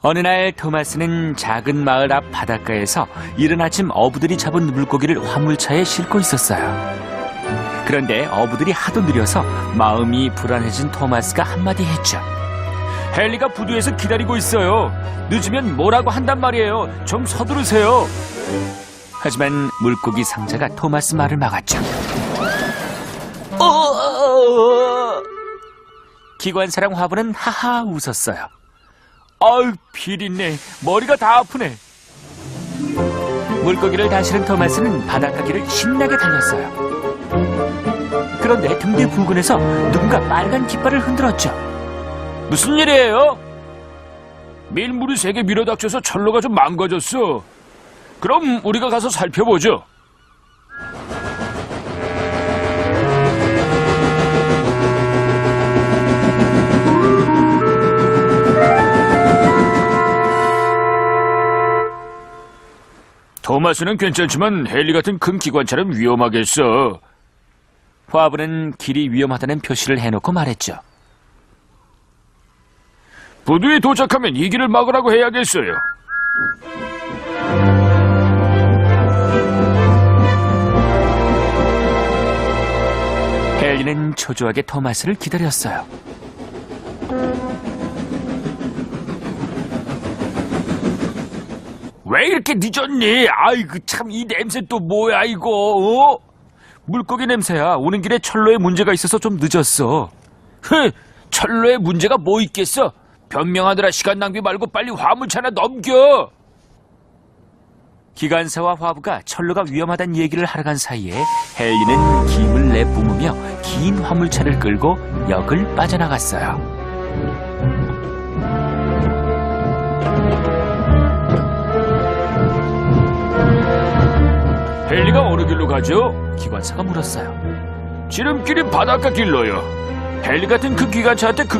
어느 날 토마스는 작은 마을 앞 바닷가에서 이른 아침 어부들이 잡은 물고기를 화물차에 싣고 있었어요. 그런데 어부들이 하도 느려서 마음이 불안해진 토마스가 한마디 했죠. 헨리가 부두에서 기다리고 있어요. 늦으면 뭐라고 한단 말이에요. 좀 서두르세요. 하지만 물고기 상자가 토마스 말을 막았죠. 어! 기관사랑 화분은 하하 웃었어요. 아유, 비린내. 머리가 다 아프네. 물고기를 다시는 토마스는 바닷가 길을 신나게 달렸어요. 그런데 등뒤 부근에서 누군가 빨간 깃발을 흔들었죠. 무슨 일이에요? 밀물이 세게 밀어닥쳐서 철로가 좀 망가졌어. 그럼 우리가 가서 살펴보죠. 토마스는 괜찮지만 헨리 같은 큰 기관차는 위험하겠어. 화브는 길이 위험하다는 표시를 해놓고 말했죠. 부두에 도착하면 이 길을 막으라고 해야겠어요. 헨리는 초조하게 토마스를 기다렸어요. 왜 이렇게 늦었니? 아이고 참이 냄새 또 뭐야 이거? 어? 물고기 냄새야. 오는 길에 철로에 문제가 있어서 좀 늦었어. 흐, 철로에 문제가 뭐 있겠어? 변명하느라 시간 낭비 말고 빨리 화물차나 넘겨. 기관사와 화부가 철로가 위험하다는 얘기를 하러 간 사이에 헨리는 김을 내뿜으며 긴 화물차를 끌고 역을 빠져나갔어요. 헨리가 어느 길로 가죠? 기관사가 물었어요. 지름길이 바닷가 길로요. 헨리 같은 그 기관차한테 그